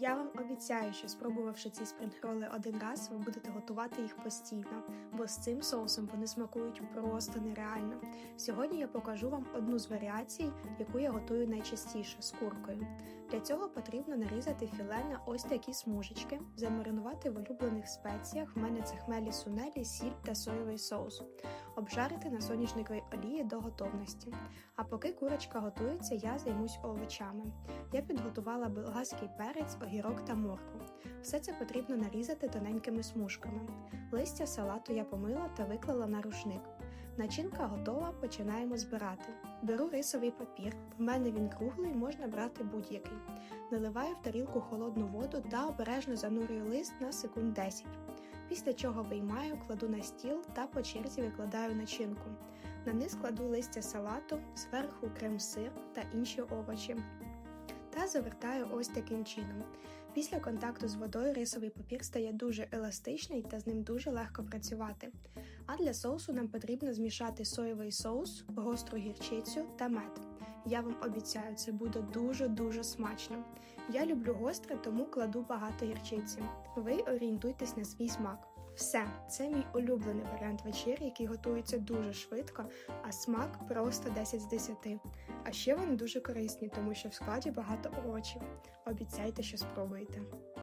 Я вам обіцяю, що спробувавши ці спринг-роли один раз, ви будете готувати їх постійно, бо з цим соусом вони смакують просто нереально. Сьогодні я покажу вам одну з варіацій, яку я готую найчастіше з куркою. Для цього потрібно нарізати філе на ось такі смужечки, замаринувати в улюблених спеціях. В мене це хмелі сунелі, сіль та соєвий соус, обжарити на соняшниковій олії до готовності. А поки курочка готується, я займусь овочами. Я підготувала болгарський перець, огірок та моркву. Все це потрібно нарізати тоненькими смужками. Листя салату я помила та виклала на рушник. Начинка готова, починаємо збирати. Беру рисовий папір, в мене він круглий, можна брати будь-який. Наливаю в тарілку холодну воду та обережно занурюю лист на секунд 10. Після чого виймаю, кладу на стіл та по черзі викладаю начинку. На низ кладу листя салату, зверху крем-сир та інші овочі. Та завертаю ось таким чином. Після контакту з водою рисовий папір стає дуже еластичний та з ним дуже легко працювати. А для соусу нам потрібно змішати соєвий соус, гостру гірчицю та мед. Я вам обіцяю, це буде дуже-дуже смачно. Я люблю гостре, тому кладу багато гірчиці. Ви орієнтуйтесь на свій смак. Все, це мій улюблений варіант вечері, який готується дуже швидко, а смак просто 10 з 10. А ще вони дуже корисні, тому що в складі багато овочів. Обіцяйте, що спробуєте.